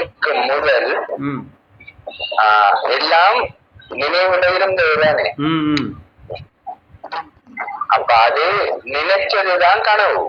தூங்குறதுக்கு முதல் எல்லாம் நினைவுல இருந்தது தானே ம் ம். அப்ப அது நினைச்சதுதான் கனவு.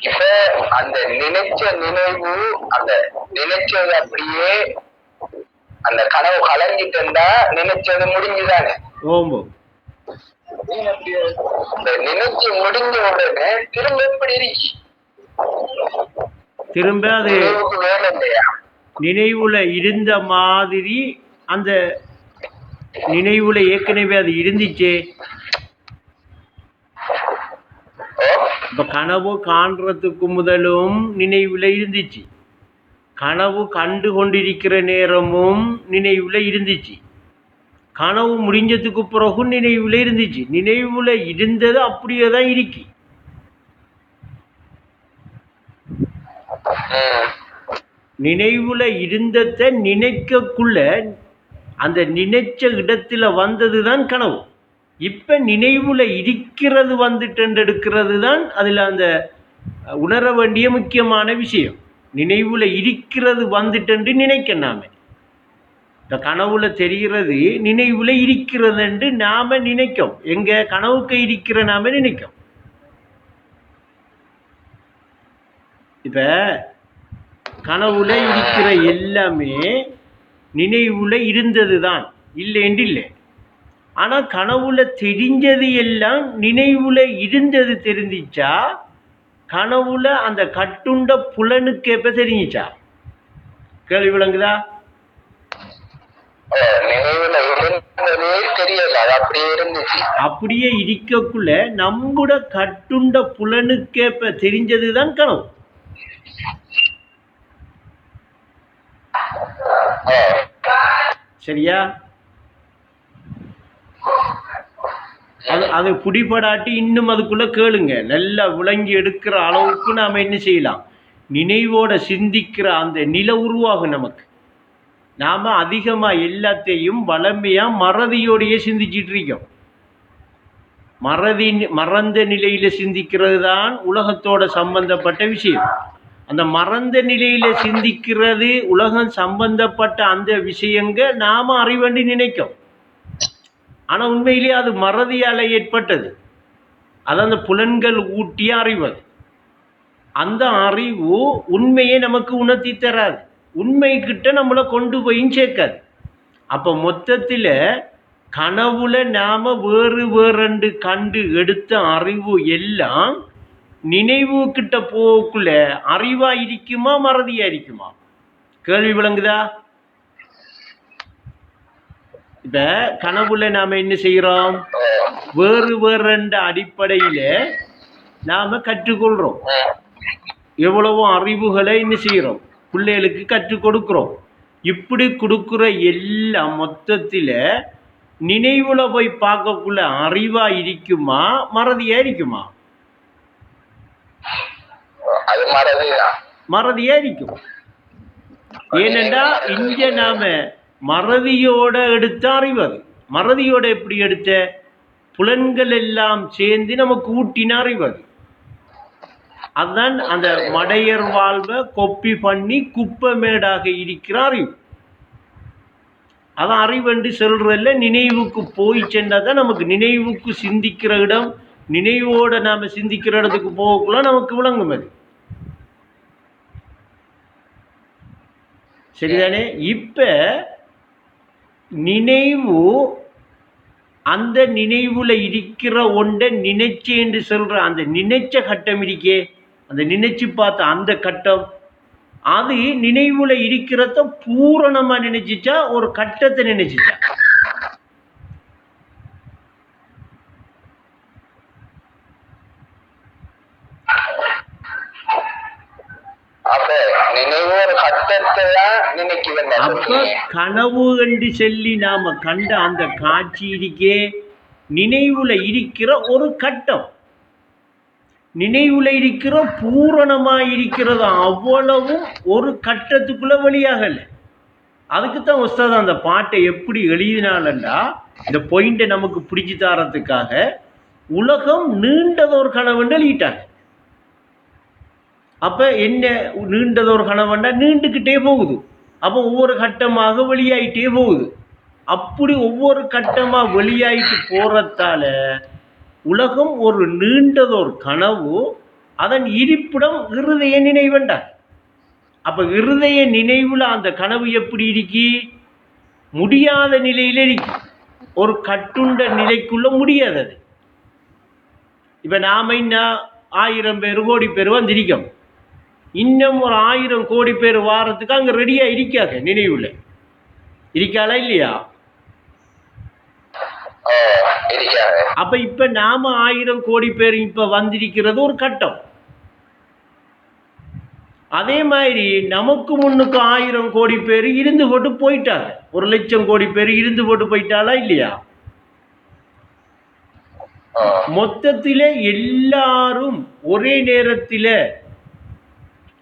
இப்ப அந்த நினைச்ச நினைவு அந்த நினைச்சது அப்படியே அந்த கனவு கலங்கிட்டு இருந்தா நினைச்சது முடிஞ்சுதானே? நினைச்சு முடிஞ்ச உடனே திரும்ப எப்படி இருக்கு? திரும்ப அது நினைவுல இருந்த மாதிரி அந்த நினைவுல ஏற்கனவே அது இருந்துச்சே. இப்ப கனவு காண்றதுக்கு முதலும் நினைவுல இருந்துச்சு. கனவு கண்டு கொண்டிருக்கிற நேரமும் நினைவுல இருந்துச்சு. கனவு முடிஞ்சதுக்கு பிறகு நினைவுல இருந்துச்சு. நினைவுல இருந்தது அப்படியே தான் இருக்கு. நினைவுல இருந்ததை நினைக்கக்குள்ள அந்த நினைச்ச இடத்துல வந்தது தான் கனவு. இப்ப நினைவுல இருக்கிறது வந்துட்டு எடுக்கிறது தான் அதுல அந்த உணர வேண்டிய முக்கியமான விஷயம். நினைவுல இருக்கிறது வந்துட்டு நினைக்க நாம. இந்த கனவுல தெரிகிறது நினைவுல இருக்கிறது என்று நாம நினைக்கும். எங்க கனவுக்கு இருக்கிற நாம நினைக்கும். இப்போ கனவுல இருக்கிற எல்லாமே நினைவுல இருந்தது தான் இல்லைன்னு இல்லை. ஆனா கனவுல தெரிஞ்சது எல்லாம் நினைவுல இருந்தது தெரிஞ்சிச்சா? கனவுல அந்த கட்டுண்ட புலனுக்கு எப்ப தெரிஞ்சிச்சா? கேள்வி விளங்குதா? அப்படியே இருக்கக்குள்ள நம்முட கட்டுண்ட புலனுக்கேப்ப தெரிஞ்சது தான் கனவு? சரியா? அது அது பிடிபடாட்டி இன்னும் அதுக்குள்ள கேளுங்க. நல்லா விளங்கி எடுக்கிற அளவுக்கு நாம என்ன செய்யலாம்? நினைவோட சிந்திக்கிற அந்த நில உருவாகும் நமக்கு. நாம அதிகமா எல்லாத்தையும் வளமையா மறதியோடையே சிந்திச்சிட்டு இருக்கோம். மறதி மறந்த நிலையில சிந்திக்கிறது தான் உலகத்தோட சம்பந்தப்பட்ட விஷயம். அந்த மறந்த நிலையில சிந்திக்கிறது உலகம் சம்பந்தப்பட்ட அந்த விஷயங்க நாம அறிவண்டி நினைக்கும். ஆனா உண்மையிலேயே அது மறதியால ஏற்பட்டது. அது அந்த புலன்கள் ஊட்டிய அறிவது அந்த அறிவு உண்மையை நமக்கு உணர்த்தி தராது. உண்மை கிட்ட நம்மளை கொண்டு போயும் சேர்க்காது. அப்ப மொத்தத்தில் கனவுல நாம வேறு வேறென்று கண்டு எடுத்த அறிவு எல்லாம் நினைவு கிட்ட போக்குள்ள அறிவா இருக்குமா மறதியா இருக்குமா? கேள்வி விளங்குதா? இப்ப கனவுல நாம என்ன செய்யறோம் வேறு வேறென்ற அடிப்படையில நாம கற்றுக்கொள்றோம். எவ்வளவோ அறிவுகளை என்ன செய்யறோம் பிள்ளைகளுக்கு கற்றுக் கொடுக்கிறோம். இப்படி கொடுக்குற எல்லாம் மொத்தத்தில் நினைவுல போய் பார்க்கக்குள்ள அறிவா இருக்குமா மறதியா இருக்குமா? அது மறதிதான் மறதியா ஏறிக்கும். ஏனென்றா இங்க நாம மறதியோட எடுத்த அறிவு அது மறதியோட எப்படி எடுத்த? புலன்கள் எல்லாம் சேர்ந்து நமக்கு ஊட்டின அறிவு அது அதுதான் அந்த மடையர் வாழ்வை கொப்பி பண்ணி குப்பை மேடாக இருக்கிற அறிவு அதான் அறிவென்று சொல்றதில்ல நினைவுக்கு போய் சென்றால் தான் நமக்கு நினைவுக்கு சிந்திக்கிற இடம் நினைவோட நாம சிந்திக்கிற இடத்துக்கு போகக்குள்ள நமக்கு விளங்கும் அது. சரிதானே? இப்ப நினைவு அந்த நினைவுல இருக்கிற ஒன்றை நினைச்சு என்று சொல்ற அந்த நினைச்ச கட்டம் இருக்கே அந்த நினைச்சு பார்த்த அந்த கட்டம் அது நினைவுல இருக்கிறத பூரணமா நினைச்சிச்சா? ஒரு கட்டத்தை நினைச்சிச்சா? நினைவு அப்ப கனவு என்று சொல்லி நாம கண்ட அந்த காட்சி இருக்கே நினைவுல இருக்கிற ஒரு கட்டம். நினைவுல இருக்கிற பூரணமா இருக்கிறது அவ்வளவும் ஒரு கட்டத்துக்குள்ள வெளியாகல. அதுக்கு தான் உஸ்தாத் அந்த பாட்டை எப்படி எழுதினாலண்டா இந்த பாயிண்டை நமக்கு பிடிச்சு தரத்துக்காக உலகம் நீண்டதொரு கனவுன்னு எழுதிட்டாங்க. அப்போ என்ன நீண்டதொரு கனவுண்டா நீண்டுக்கிட்டே போகுது. அப்போ ஒவ்வொரு கட்டமாக வெளியாயிட்டே போகுது. அப்படி ஒவ்வொரு கட்டமாக வெளியாயிட்டு போகிறதால உலகம் ஒரு நீண்டதொரு கனவு அதன் இருப்பிடம் இருதய நினைவண்டா அப்போ இருதய நினைவில் அந்த கனவு எப்படி இருக்கி? முடியாத நிலையில் இருக்கு. ஒரு கட்டுண்ட நிலைக்குள்ள முடியாது அது இப்போ நாம என்ன ஆயிரம் பேர் கோடி பேர் வந்திருக்கோம். இன்னும் ஒரு ஆயிரம் கோடி பேர் வாரத்துக்கு அங்கே ரெடியாக இருக்காங்க நினைவில். இருக்காளா இல்லையா? அப்போ இப்போ நாம ஆயிரம் கோடி பேர் இப்போ வந்திருக்கிறது ஒரு கட்டம். அதே மாதிரி நமக்கு முன்னுக்கு ஆயிரம் கோடி பேர் இருந்து போட்டு போயிட்டாங்க. ஒரு லட்சம் கோடி பேர் இருந்து போட்டு போயிட்டாளா இல்லையா? மொத்தத்தில் எல்லாரும் ஒரே நேரத்தில்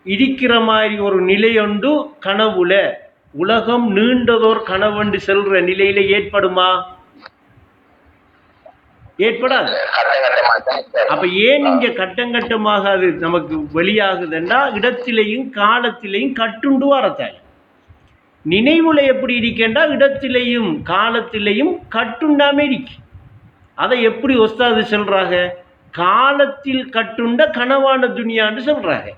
இருக்கிற மாதிரி ஒரு நிலையொண்டு கனவுல உலகம் நீண்டதோர் கனவுண்டு செல்ற நிலையில ஏற்படுமா? ஏற்படாது. அப்ப ஏன் இங்க கட்டங்கட்டமாக அது நமக்கு வெளியாகுதுன்னா இடத்திலையும் காலத்திலையும் கட்டுண்டு வரத்தாய். நினைவுல எப்படி இருக்கேண்டா? இடத்திலையும் காலத்திலையும் கட்டுண்டாமே இருக்கு. அதை எப்படி ஒஸ்தாது சொல்றாங்க காலத்தில் கட்டுண்ட கனவான துணியான்னு சொல்றாங்க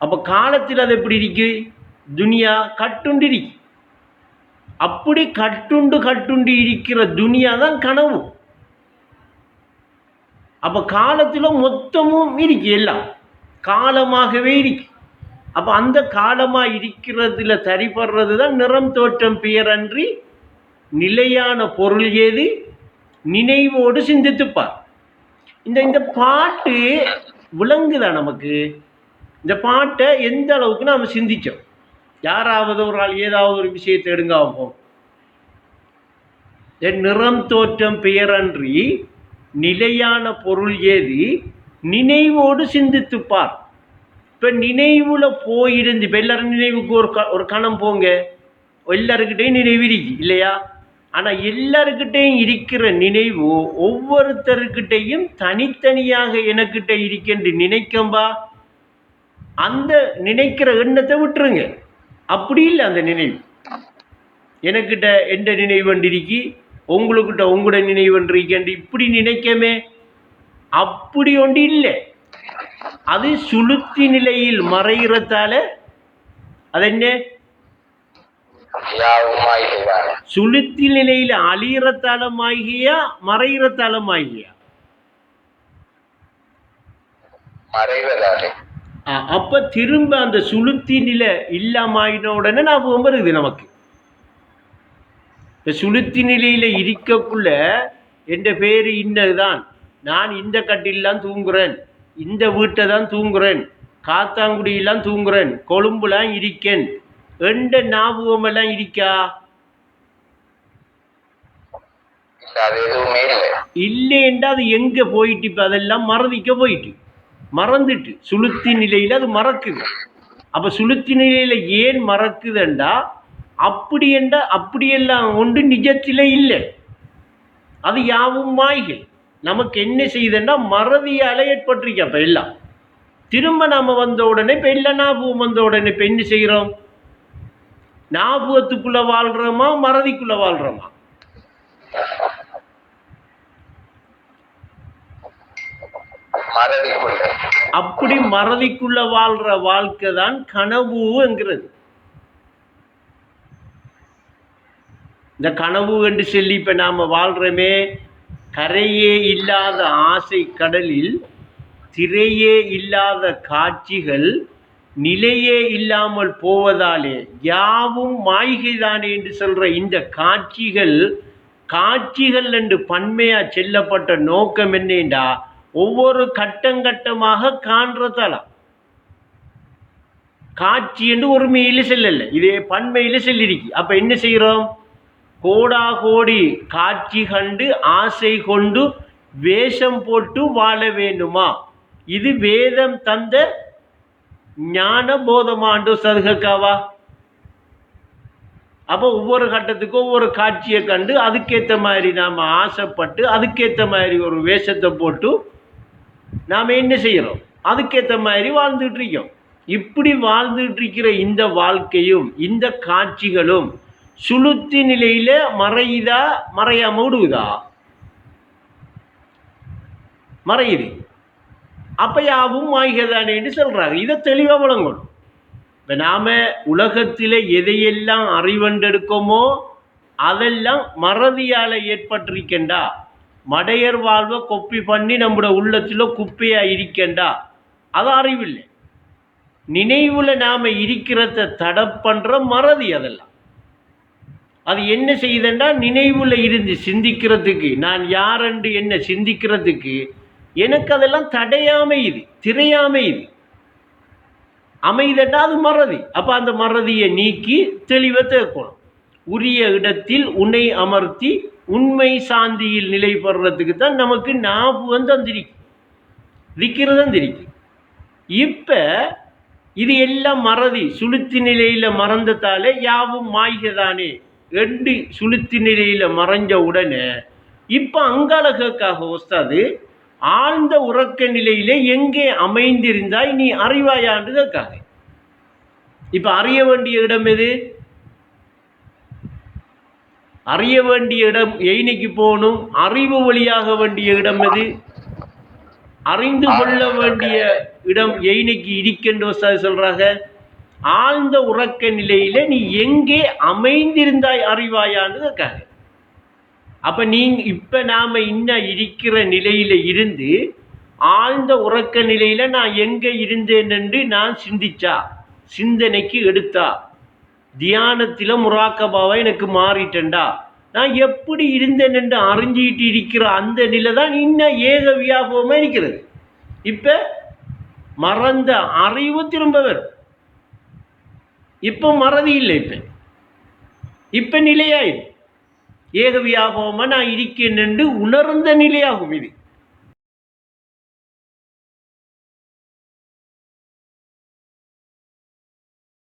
அப்போ காலத்தில் அது எப்படி இருக்கு? துனியா கட்டுண்டு இருக்கு. அப்படி கட்டுண்டு கட்டுண்டு இருக்கிற துனியா தான் கனவு. அப்போ காலத்தில் மொத்தமும் இருக்கு எல்லாம். காலமாகவே இருக்கு. அப்போ அந்த காலமாக இருக்கிறதுல சரிபடுறது தான் நிறம் தோற்றம் பெயரன்றி நிலையான பொருள் ஏது? நினைவோடு சிந்தித்துப்பார். இந்த இந்த பாட்டு விளங்குதா நமக்கு? இந்த பாட்டை எந்த அளவுக்கு நாம் சிந்திச்சோம்? யாராவது ஒரு ஆள் ஏதாவது ஒரு விஷயத்தை எடுங்காகும் நிறம் தோற்றம் பெயரன்றி நிலையான பொருள் ஏது நினைவோடு சிந்தித்துப்பார். இப்போ நினைவில் போயிருந்து இப்போ எல்லாரும் நினைவுக்கு ஒரு க ஒரு கணம் போங்க. எல்லாருக்கிட்டையும் நினைவு இருக்கு இல்லையா? ஆனால் எல்லாருக்கிட்டையும் இருக்கிற நினைவு ஒவ்வொருத்தருக்கிட்டையும் தனித்தனியாக எனக்கிட்ட இருக்கென்று நினைக்கம்பா அந்த நினைக்கிற எண்ணத்தை விட்டுருங்க. அப்படி இல்லை அந்த நினைவு. எனக்கிட்ட எந்த நினைவண்டிருக்கி உங்களுக்கிட்ட உங்களோட நினைவண்டிருக்கேன் இப்படி நினைக்கமே? அப்படி ஒன்று இல்லை. அது சுளுத்தி நிலையில் மறைகிறதால அது என்ன? சுளுத்தி நிலையில் அழியிறத்தால மாகியா மறைகிறதால மாகியா? மறைவதாலே அப்ப திரும்ப அந்த சுளுத்தி நிலை இல்லாம உடனே ஞாபகம் வருது நமக்கு. இந்த சுளுத்தி நிலையில இருக்கக்குள்ள என் பேரு இன்னதுதான். நான் இந்த கட்டிலாம் தூங்குறேன் இந்த வீட்டை தான் தூங்குறேன் காத்தாங்குடியெல்லாம் தூங்குறேன் கொழும்புலாம் இருக்கேன் எந்த ஞாபகம் எல்லாம் இருக்கா? இல்லைன்றா அது எங்கே போயிட்டு இப்போ அதெல்லாம் மறதிக்க போயிட்டு. மறந்துட்டு சுளுத்தி நிலையில் அது மறக்குது. அப்போ சுளுத்தி நிலையில் ஏன் மறக்குதுண்டா? அப்படி என்றா அப்படியெல்லாம் ஒன்று நிஜத்தில் இல்லை. அது யாவும் மாய்கள் நமக்கு என்ன செய்யுதுன்னா மறதியால் ஏற்பட்டிருக்கு அப்போ எல்லாம். திரும்ப நாம் வந்த உடனே இப்போ இல்லை ஞாபகம் வந்த உடனே இப்போ என்ன செய்கிறோம்? ஞாபகத்துக்குள்ளே வாழ்கிறோமா மறதிக்குள்ளே வாழ்கிறோமா மறதிக்குள்ள அப்படி மறதிக்குள்ள வாழ்ற வாழ்க்கை தான் கனவுங்கிறது இந்த கனவு என்று சொல்லி இப்ப நாம வாழ்கிறோமே கரையே இல்லாத ஆசை கடலில் திரையே இல்லாத காட்சிகள் நிலையே இல்லாமல் போவதாலே யாவும் மாய்கைதானே என்று சொல்ற இந்த காட்சிகள் காட்சிகள் என்று பன்மையா செல்லப்பட்ட நோக்கம் என்னண்டா? ஒவ்வொரு கட்டங்கட்டமாக காண்றதலாம் காட்சி என்று ஒருமையில செல்லல இதே பன்மையில செல்லிருக்கு. அப்ப என்ன செய்கிறோம் கோடா கோடி காட்சி கண்டு ஆசை கொண்டு வேஷம் போட்டு வாழ வேண்டுமா? இது வேதம் தந்த ஞான போதமாண்டு சதுகக்காவா அப்போ ஒவ்வொரு கட்டத்துக்கும் ஒவ்வொரு காட்சியை கண்டு அதுக்கேற்ற மாதிரி நாம் ஆசைப்பட்டு அதுக்கேற்ற மாதிரி ஒரு வேஷத்தை போட்டு நாம் என்ன செய்கிறோம் அதுக்கேற்ற மாதிரி வாழ்ந்துட்டு இருக்கோம் இப்படி வாழ்ந்துட்டு இருக்கிற இந்த வாழ்க்கையும் இந்த காட்சிகளும் சுளுத்தி நிலையில மறையுதா மறையாம விடுவதா? மறையுது. அப்ப யாவும் மாய்கதானேன்னு சொல்றாங்க. இதை தெளிவா வழங்கணும் இப்ப நாம உலகத்தில எதையெல்லாம் அறிவண்டெடுக்கோமோ அதெல்லாம் மறதியால ஏற்பட்டிருக்கின்றா மடையர் வாழ்வை கொப்பி பண்ணி நம்மளோட உள்ளத்தில் குப்பையாக இருக்கேண்டா அது அறிவில்லை. நினைவில் நாம் இருக்கிறத தடை பண்ணுற மறதி அதெல்லாம். அது என்ன செய்யுதுன்னா நினைவில் இருந்து சிந்திக்கிறதுக்கு. நான் யாரென்று என்ன சிந்திக்கிறதுக்கு? எனக்கு அதெல்லாம் தடையாமை இது திரையாமை இது. அமைதண்டா அது மறதி. அப்போ அந்த மறதியை நீக்கி தெளிவை தேக்கணும். உரிய இடத்தில் உன்னை அமர்த்தி உண்மை சாந்தியில் நிலை பெறத்துக்கு தான் நமக்கு ஞாபகம் தந்திருக்கு தான் திரிக்கு இப்போ இது எல்லாம் மறதி. சுளுத்தி நிலையில் மறந்ததாலே யாவும் மாய்கதானே. ரெண்டு சுளுத்தி நிலையில் மறைஞ்ச உடனே இப்போ அங்காளகக்காக ஒஸ்தாது ஆழ்ந்த உறக்க நிலையிலே எங்கே அமைந்திருந்தாய் நீ அறிவாயாண்டு கேட்காங்க இப்போ அறிய வேண்டிய இடம் எது? அறிய வேண்டிய இடம் எய்னிக்கு போகணும். அறிவு வழியாக வேண்டிய இடம் எது? அறிந்து கொள்ள வேண்டிய இடம் எய்னிக்கு இருக்கின்ற ஒஸ்தாது சொல்றாங்க. ஆழ்ந்த உறக்க நிலையில நீ எங்கே அமைந்திருந்தாய் அறிவாயான்னு கேட்காங்க. அப்ப நீங்க இப்ப நாம இன்னும் இருக்கிற நிலையில இருந்து ஆழ்ந்த உறக்க நிலையில நான் எங்க இருந்தேன் என்று நான் சிந்திச்சா? சிந்தனைக்கு எடுத்தா? தியானத்தில முராக்கபாவை எனக்கு மாறிட்டேன்டா. நான் எப்படி இருந்தேன் என்று அறிஞ்சிட்டு இருக்கிற அந்த நிலை தான் இன்னும் ஏக வியாபகமாக இருக்கிறது. இப்போ மறந்த அறிவு திரும்ப வரும். இப்போ மறதி இல்லை இப்போ. இப்போ நிலையாயிடும் ஏக வியாபகமாக நான் இருக்கேன் என்று உணர்ந்த நிலையாகும் இது.